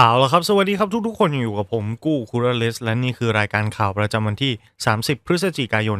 เอาละครับ สวัสดีครับทุกๆ คนอยู่กับผมกู้คูราเลส และนี่คือรายการข่าวประจำวันที่ 30 พฤศจิกายน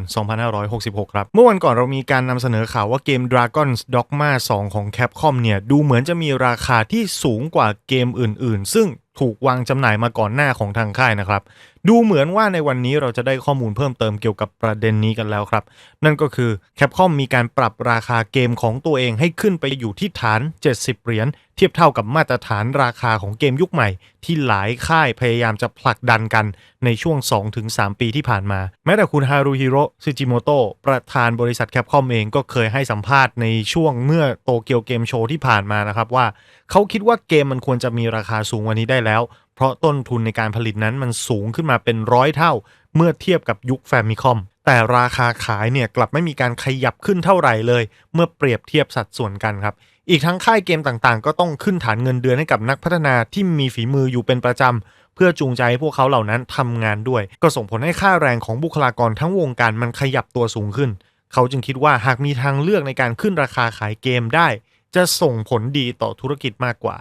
2566 ครับ เมื่อวันก่อนเรามีการนำเสนอข่าวว่าเกม Dragon's Dogma 2 ของ Capcom เนี่ย ดูเหมือนจะมีราคาที่สูงกว่าเกมอื่นๆ ซึ่ง ถูกวางจำหน่ายมาก่อนหน้าของทางค่ายนะครับ ดูเหมือนว่าในวันนี้เราจะได้ข้อมูลเพิ่มเติมเกี่ยวกับประเด็นนี้กันแล้วครับ นั่นก็คือ Capcom มีการปรับราคาเกมของตัวเองให้ขึ้นไปอยู่ที่ฐาน 70 เหรียญเทียบเท่ากับมาตรฐานราคาของเกมยุคใหม่ ที่หลายค่ายพยายามจะผลักดันกันในช่วง 2-3 ปีที่ผ่านมา แม้แต่คุณฮารุฮิโร่ซิจิโมโตะประธานบริษัท Capcom เองก็เคยให้สัมภาษณ์ในช่วงเมื่อโตเกียวเกมโชว์ที่ผ่านมานะครับว่า เขาคิดว่าเกมมันควรจะมีราคาสูงกว่านี้ได้แล้ว เพราะต้นทุนในการผลิตนั้นมันสูงขึ้นมาเป็นร้อยเท่า เมื่อเทียบกับยุคแฟมิคอมแต่ราคาขายเนี่ยกลับไม่มีการขยับขึ้นเท่าไหร่เลย เมื่อเปรียบเทียบสัดส่วนกันครับอีกทั้งค่ายเกมต่างๆ ก็ต้องขึ้นฐานเงินเดือนให้กับนักพัฒนาที่มีฝีมืออยู่เป็นประจำ เพื่อจูงใจให้พวกเขาเหล่านั้นทำงานด้วย ก็ส่งผลให้ค่าแรงของบุคลากรทั้งวงการมันขยับตัวสูงขึ้น เขาจึงคิดว่าหากมีทางเลือกในการขึ้นราคาขายเกมได้ จะส่งผลดีต่อธุรกิจมากกว่า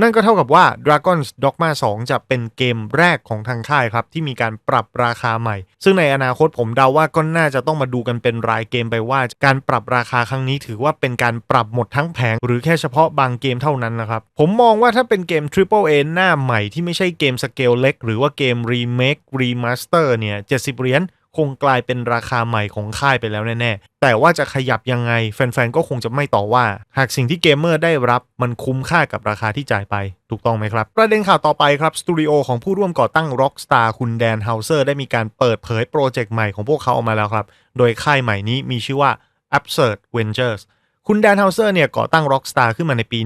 นั่นก็เท่ากับว่า Dragon's Dogma 2 จะเป็นเกมแรกของทางค่ายครับ ที่มีการปรับราคาใหม่ ซึ่งในอนาคตผมเดาว่าก็น่าจะต้องมาดูกันเป็นรายเกมไปว่า การปรับราคาครั้งนี้ถือว่าเป็นการปรับหมดทั้งแผง หรือแค่เฉพาะบางเกมเท่านั้นนะครับ ผมมองว่าถ้าเป็นเกม Triple A หน้าใหม่ที่ไม่ใช่เกมสเกลเล็กหรือว่าเกม Remake Remaster เนี่ย70เหรียญ คงกลายเป็นราคาใหม่ของค่ายไปแล้วแน่ๆ แต่ว่าจะขยับยังไงแฟนๆ ก็คงจะไม่ต่อว่า หากสิ่งที่เกมเมอร์ได้รับมันคุ้มค่ากับราคาที่จ่ายไป ถูกต้องไหมครับ ประเด็นข่าวต่อไปครับ สตูดิโอของผู้ร่วมก่อตั้ง Rockstar คุณแดนเฮาเซอร์ได้มีการเปิดเผยโปรเจกต์ใหม่ของพวกเขาออกมาแล้วครับ โดยค่ายใหม่นี้มีชื่อว่า Absurd Ventures คุณแดนเฮาเซอร์เนี่ยก่อตั้ง Rockstar ขึ้นมาในปี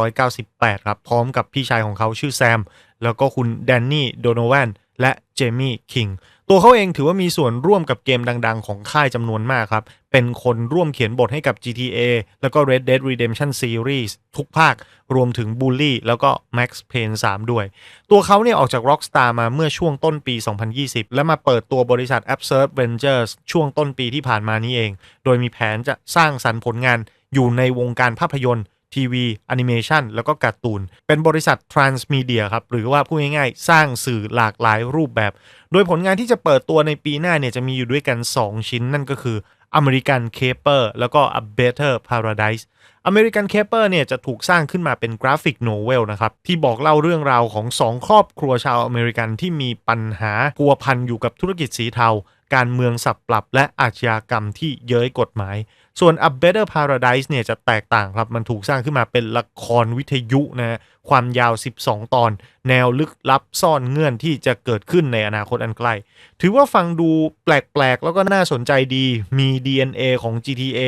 1998 ครับ พร้อมกับพี่ชายของเขาชื่อแซม แล้วก็คุณแดนนี่โดโนแวน และเจมี่คิงตัวเขาเองถือว่ามีส่วนร่วมกับเกมดังๆ ของค่ายจำนวนมากครับ เป็นคนร่วมเขียนบทให้กับ GTA แล้วก็ Red Dead Redemption Series ทุกภาค รวมถึง Bully แล้วก็ Max Payne 3 ด้วย ตัวเขาเนี่ยออกจาก Rockstar มาเมื่อช่วงต้นปี 2020 และมาเปิดตัวบริษัท Absurd Ventures ช่วงต้นปีที่ผ่านมานี้เอง โดยมีแผนจะสร้างสรรค์ผลงานอยู่ในวงการภาพยนตร์ ทีวีแอนิเมชันแล้วก็การ์ตูน เป็นบริษัท Transmedia ครับ หรือว่าพูดง่ายๆ สร้างสื่อหลากหลายรูปแบบ โดยผลงานที่จะเปิดตัวในปีหน้าเนี่ยจะมีอยู่ด้วยกัน 2 ชิ้นนั่นก็คือ American Caper แล้วก็ A Better Paradise American Caper เนี่ยจะถูกสร้างขึ้นมาเป็นกราฟิกโนเวลนะครับ ที่บอกเล่าเรื่องราวของ 2 ครอบครัวชาวอเมริกันที่มีปัญหาพัวพันอยู่กับธุรกิจสีเทา การเมืองสับปรับและอาชญากรรมที่เย้ยกฎหมาย ส่วน A Better Paradise เนี่ยจะแตกต่างครับ มันถูกสร้างขึ้นมาเป็นละครวิทยุนะความยาว 12 ตอน แนวลึกลับซ่อนเงื่อนที่จะเกิดขึ้นในอนาคตอันใกล้ ถือว่าฟังดูแปลกๆ แล้วก็น่าสนใจดี มี DNA ของ GTA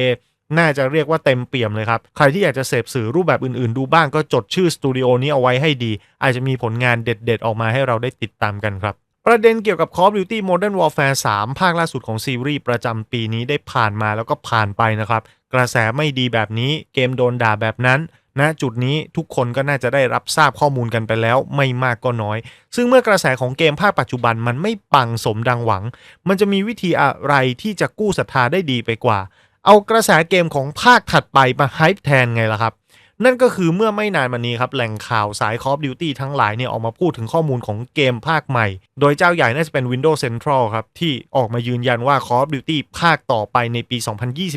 น่าจะเรียกว่าเต็มเปี่ยมเลยครับ ใครที่อยากจะเสพสื่อรูปแบบอื่นๆ ดูบ้างก็จดชื่อสตูดิโอนี้เอาไว้ให้ดี อาจจะมีผลงานเด็ดๆ ออกมาให้เราได้ติดตามกันครับ ประเด็นเกี่ยวกับ Call of Duty Modern Warfare 3 ภาคล่าสุดของซีรีส์ประจำปีนี้ได้ผ่านมาแล้วก็ผ่านไปนะครับ กระแสไม่ดีแบบนี้เกมโดนด่าแบบนั้นณนะจุดนี้ทุกคนก็น่าจะได้รับทราบข้อมูลกันไปแล้ว ไม่มากก็น้อย ซึ่งเมื่อกระแสของเกมภาคปัจจุบันมันไม่ปังสมดังหวัง มันจะมีวิธีอะไรที่จะกู้ศรัทธาได้ดีไปกว่า เอากระแสเกมของภาคถัดไปมาไฮป์แทนไงล่ะครับ นั่นก็คือเมื่อไม่นานมานี้ครับแหล่งข่าวสาย Call of Duty ทั้งหลายเนี่ยออกมาพูดถึงข้อมูลของเกมภาคใหม่ โดยเจ้าใหญ่น่าจะเป็น Windows Central ครับ ที่ออกมายืนยันว่า Call of Duty ภาคต่อไปในปี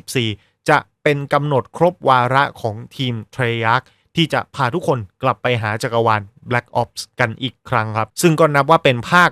2024 จะเป็นกำหนดครบวาระของทีม t r e y a r c ที่จะพาทุกคนกลับไปหาจักรวาล Black Ops กันอีกครั้งครับ ซึ่งก็นับว่าเป็นภาค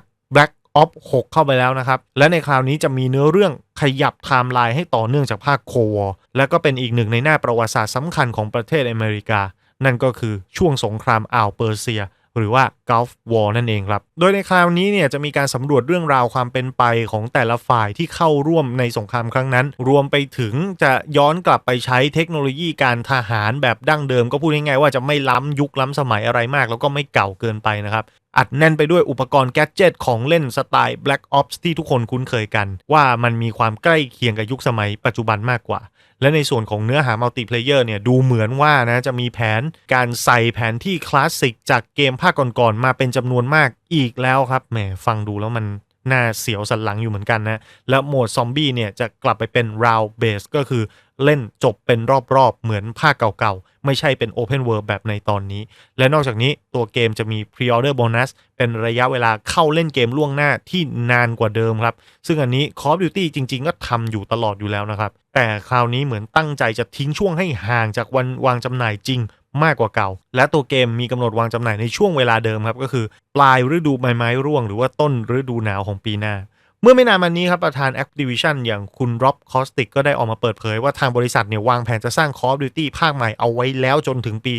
Black Ops 6เข้าไปแล้วนะครับ และในคราวนี้จะมีเนื้อเรื่องขยับไทม์ไลน์ให้ต่อเนื่องจากภาคโควอและก็เป็นอีกหนึ่งในหน้าประวัติศาสตร์สำคัญของประเทศอเมริกา นั่นก็คือช่วงสงครามอ่าวเปอร์เซีย หรือว่า Gulf War นั่นเองครับ โดยในคราวนี้เนี่ยจะมีการสำรวจเรื่องราวความเป็นไปของแต่ละฝ่ายที่เข้าร่วมในสงครามครั้งนั้น รวมไปถึงจะย้อนกลับไปใช้เทคโนโลยีการทหารแบบดั้งเดิม ก็พูดง่ายๆว่าจะไม่ล้ำยุคล้ำสมัยอะไรมาก แล้วก็ไม่เก่าเกินไปนะครับ อัดแน่นไปด้วยอุปกรณ์แกดเจิตของเล่นสไตล์ Black Ops ที่ทุกคนคุ้นเคยกัน ว่ามันมีความใกล้เคียงกับยุคสมัยปัจจุบันมากกว่า และในส่วนของเนื้อหามัลติเพลเยอร์เนี่ยดูเหมือนว่านะจะมีแผนการใส่แผนที่คลาสสิกจากเกมภาคก่อนๆมาเป็นจำนวนมากอีกแล้วครับแหมฟังดูแล้วมัน น่าเสียวสันหลังอยู่เหมือนกันนะ แล้วโหมดซอมบี้เนี่ยจะกลับไปเป็น round base ก็คือเล่นจบเป็นรอบๆ เหมือนภาคเก่าๆ ไม่ใช่เป็น Open World แบบในตอนนี้ และนอกจากนี้ตัวเกมจะมี Pre-order Bonus เป็นระยะเวลาเข้าเล่นเกมล่วงหน้าที่นานกว่าเดิมครับ ซึ่งอันนี้ Call of Duty จริงๆ ก็ทำอยู่ตลอดอยู่แล้วนะครับ แต่คราวนี้เหมือนตั้งใจจะทิ้งช่วงให้ห่างจากวันวางจำหน่ายจริง มากกว่าเก่า และตัวเกมมีกำหนดวางจำหน่ายในช่วงเวลาเดิมครับก็คือ ปลายฤดูใบไม้ร่วง หรือว่าต้นฤดูหนาวของปีหน้า เมื่อไม่นานมานี้ครับประธาน Activision อย่างคุณร็อบคอสติกก็ได้ออกมาเปิดเผยว่าทางบริษัทเนี่ยวางแผนจะสร้าง Call of Duty ภาคใหม่เอาไว้แล้วจนถึงปี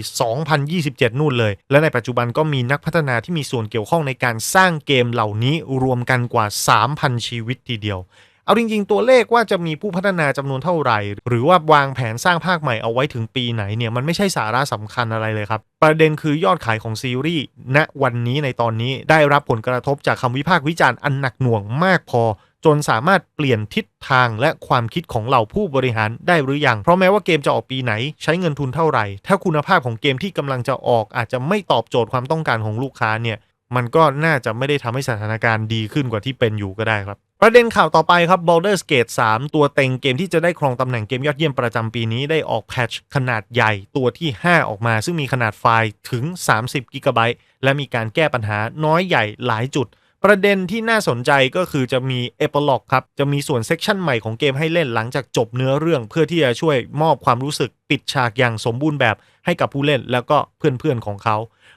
2027 นู่นเลย และในปัจจุบันก็มีนักพัฒนาที่มีส่วนเกี่ยวข้องในการสร้างเกมเหล่านี้รวมกันกว่า 3,000 ชีวิตทีเดียว เอาจริงๆ ตัวเลขว่าจะมีผู้พัฒนาจำนวนเท่าไหร่ หรือว่าวางแผนสร้างภาคใหม่เอาไว้ถึงปีไหนเนี่ยมันไม่ใช่สาระสำคัญอะไรเลยครับ ประเด็นคือยอดขายของซีรีส์ณวันนี้ในตอนนี้ได้รับผลกระทบจากคำวิพากษ์วิจารณ์อันหนักหน่วงมากพอ จนสามารถเปลี่ยนทิศทางและความคิดของเหล่าผู้บริหารได้หรือยัง เพราะแม้ว่าเกมจะออกปีไหน ใช้เงินทุนเท่าไหร่ ถ้าคุณภาพของเกมที่กำลังจะออกอาจจะไม่ตอบโจทย์ความต้องการของลูกค้าเนี่ยมันก็น่าจะไม่ได้ทำให้สถานการณ์ดีขึ้นกว่าที่เป็นอยู่ก็ได้ครับ ประเด็นข่าวต่อไปครับ Baldur's Gate 3 ตัวเต็งเกมที่จะได้ครองตำแหน่งเกมยอดเยี่ยมประจำปีนี้ได้ออกแพทช์ขนาดใหญ่ตัวที่ 5 ออกมา ซึ่งมีขนาดไฟล์ถึง 30กิกะไบต์และมีการแก้ปัญหาน้อยใหญ่หลายจุด ประเด็นที่น่าสนใจก็คือจะมีเอ p ป l o g ครับ จะมีส่วนเซกชันใหม่ของเกมให้เล่นหลังจากจบเนื้อเรื่องเพื่อที่จะช่วยมอบความรู้สึก ปิดฉากอย่างสมบูรณ์แบบให้กับผู้เล่นแล้วก็เพื่อนๆของเขา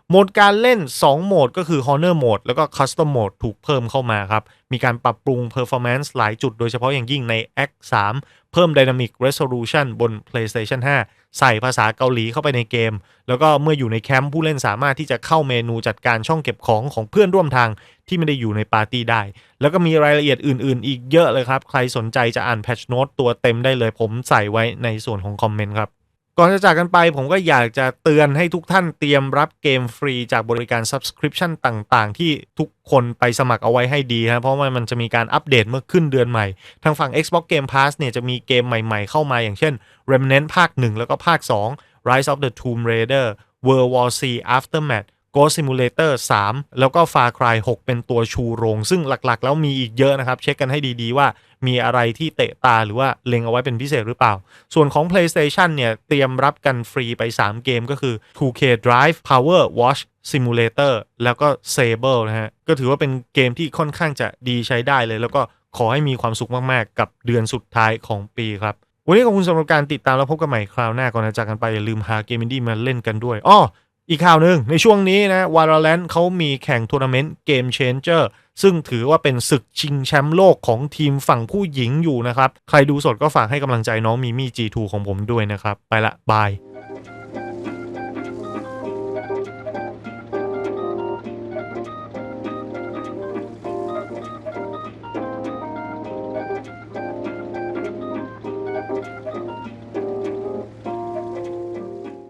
โหมดการเล่น 2 โหมดก็คือ Honor Mode แล้วก็ Custom Mode ถูกเพิ่มเข้ามาครับ มีการปรับปรุง Performance หลายจุดโดยเฉพาะอย่างยิ่งใน Act 3 เพิ่ม Dynamic Resolution บน PlayStation 5 ใส่ภาษาเกาหลีเข้าไปในเกม แล้วก็เมื่ออยู่ในแคมป์ผู้เล่นสามารถที่จะเข้าเมนูจัดการช่องเก็บของของเพื่อนร่วมทางที่ไม่ได้อยู่ในปาร์ตี้ได้ แล้วก็มีรายละเอียดอื่น ๆ อีกเยอะเลยครับ ใครสนใจจะอ่าน Patch Note ตัวเต็มได้เลยผมใส่ไว้ในส่วนของคอมเมนต์ครับ ก่อนจะจากกันไปผมก็อยากจะเตือนให้ทุกท่านเตรียมรับเกมฟรีจากบริการ Subscription ต่างๆ ที่ทุกคนไปสมัครเอาไว้ให้ดีครับเพราะว่ามันจะมีการอัปเดตเมื่อขึ้นเดือนใหม่ ทางฝั่ง Xbox Game Pass เนี่ยจะมีเกมใหม่ๆ เข้ามาอย่างเช่น Remnant ภาค 1 แล้วก็ภาค 2 Rise of the Tomb Raider World War C Aftermath Ghost Simulator 3 แล้วก็ Far Cry 6 เป็นตัวชูโรง ซึ่งหลักๆ แล้วมีอีกเยอะนะครับ เช็คกันให้ดีๆว่ามีอะไรที่เตะตาหรือว่าเล็งเอาไว้เป็นพิเศษหรือเปล่า ส่วนของ PlayStation เนี่ย เตรียมรับกันฟรีไป 3 เกมก็คือ 2K Drive Power Wash Simulator แล้วก็ Sable นะฮะ ก็ถือว่าเป็นเกมที่ค่อนข้างจะดีใช้ได้เลย แล้วก็ขอให้มีความสุขมากๆ กับเดือนสุดท้ายของปีครับวันนี้ขอบคุณสำหรับการติดตามแล้วพบกันใหม่คราวหน้าก่อนจะจากกันไป อย่าลืมหาเกมอินดี้มาเล่นกันด้วยอ้อ อีกข่าวหนึ่งในช่วงนี้นะ Valorant เขามีแข่งทัวร์นาเมนต์เกมเชนเจอร์ซึ่งถือว่าเป็นศึกชิงแชมป์โลกของทีมฝั่งผู้หญิงอยู่นะครับ ใครดูสดก็ฝากให้กำลังใจน้องมีมี่ G2 ของผมด้วยนะครับ ไปละบาย